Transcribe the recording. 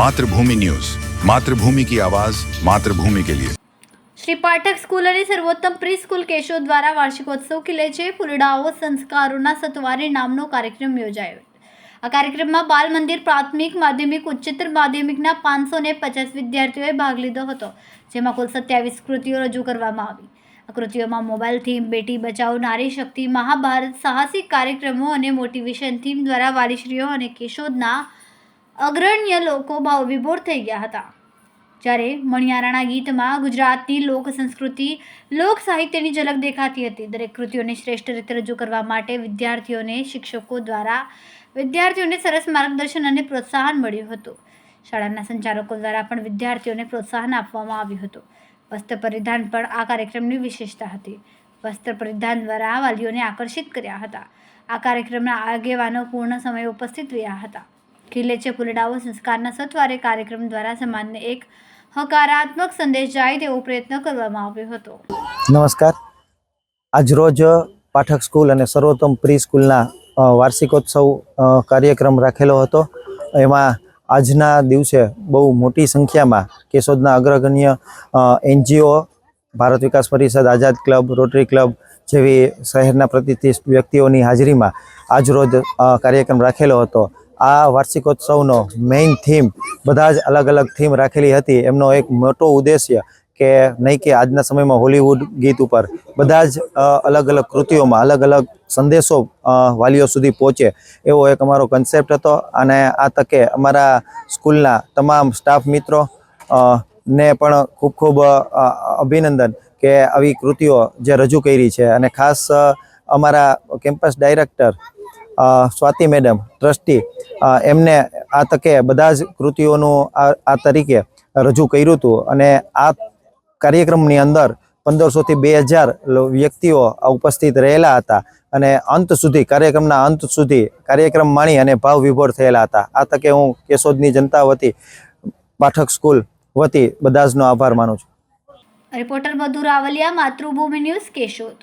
Mathrubhumi news Mathrubhumi કી આવાઝ માતૃભૂમિ કે लिए। Shri Pathak school અને સર્વોત્તમ પ્રી સ્કૂલ કેશો દ્વારા વાર્ષિકોત્સવ કે છે પુલડાઓ સંસ્કારોના સતવારે નામનો કાર્યક્રમ યોજાયો આ કાર્યક્રમમાં બાલ મંદિર પ્રાથમિક માધ્યમિક ઉચ્ચતર માધ્યમિકના પાંચસો ને પચાસ વિદ્યાર્થીઓએ ભાગ લીધો હતો, જેમાં કુલ સત્યાવીસ કૃતિઓ રજૂ કરવામાં આવી. કૃતિઓમાં મોબાઈલ થીમ, બેટી બચાવો, નારી શક્તિ, મહાભારત, સાહસિક કાર્યક્રમો અને મોટિવેશન થીમ દ્વારા વાલીશ્રીઓ અને કેશોદના અગ્રણ્ય લોકો ભાવ વિભોર થઈ ગયા હતા. જ્યારે મણિયારાના ગીતમાં ગુજરાતની લોક સંસ્કૃતિ, લોક સાહિત્યની ઝલક દેખાતી હતી. દરેક કૃતિઓને શ્રેષ્ઠ રીતે રજૂ કરવા માટે વિદ્યાર્થીઓને શિક્ષકો દ્વારા વિદ્યાર્થીઓને સરસ માર્ગદર્શન અને પ્રોત્સાહન મળ્યું હતું. શાળાના સંચાલકો દ્વારા પણ વિદ્યાર્થીઓને પ્રોત્સાહન આપવામાં આવ્યું હતું. વસ્ત્ર પરિધાન પણ આ કાર્યક્રમની વિશેષતા હતી. વસ્ત્ર પરિધાન દ્વારા વાલીઓને આકર્ષિત કર્યા હતા. આ કાર્યક્રમના આગેવાનો પૂર્ણ સમય ઉપસ્થિત રહ્યા હતા. ખીલે છે ફૂલડાઓ સંસ્કારના સત્વારે કાર્યક્રમ દ્વારા સમાજને એક હકારાત્મક સંદેશ જાય તેવો પ્રયત્ન કરવામાં આવ્યો હતો. નમસ્કાર. આજરોજ પાઠક સ્કૂલ અને સર્વોત્તમ પ્રી સ્કૂલના વાર્ષિકોત્સવ કાર્યક્રમ રાખેલો હતો. એમાં આજના દિવસે બહુ મોટી સંખ્યામાં કેશોદના અગ્રગણ્ય NGO, Bharat Vikas Parishad, Azad club, Rotary club જેવી શહેરના પ્રતિષ્ઠિત વ્યક્તિઓની હાજરીમાં આજરોજ કાર્યક્રમ રાખેલો હતો. આ વાર્ષિકોત્સવનો મેઇન થીમ બધા જ અલગ અલગ થીમ રાખેલી હતી. એમનો એક મોટો ઉદ્દેશ્ય કે નહીં કે આજના સમયમાં હોલિવૂડ ગીત ઉપર બધા જ અલગ અલગ કૃતિઓમાં અલગ અલગ સંદેશો વાલીઓ સુધી પહોંચે એવો એક અમારો કન્સેપ્ટ હતો. અને આ તકે અમારા સ્કૂલના તમામ સ્ટાફ મિત્રો ને પણ ખૂબ ખૂબ અભિનંદન કે આવી કૃતિઓ જે રજૂ કરી છે. અને ખાસ અમારા campus director Swati madam, trustee એમને આ તકે બધા જ કૃતિઓનું આ તરીકે રજૂ કર્યું હતું અને આ કાર્યક્રમની અંદર પંદરસોથી બે હજાર વ્યક્તિઓ ઉપસ્થિત રહેલા હતા અને અંત સુધી, કાર્યક્રમના અંત સુધી કાર્યક્રમ માણી અને ભાવ વિભોર થયેલા હતા. આ તકે હું કેશોદની જનતા વતી, પાઠક સ્કૂલ વતી બધા જનો આભાર માનું છું. Reporter Madhu Ravaliya Matrubhumi news Keshod.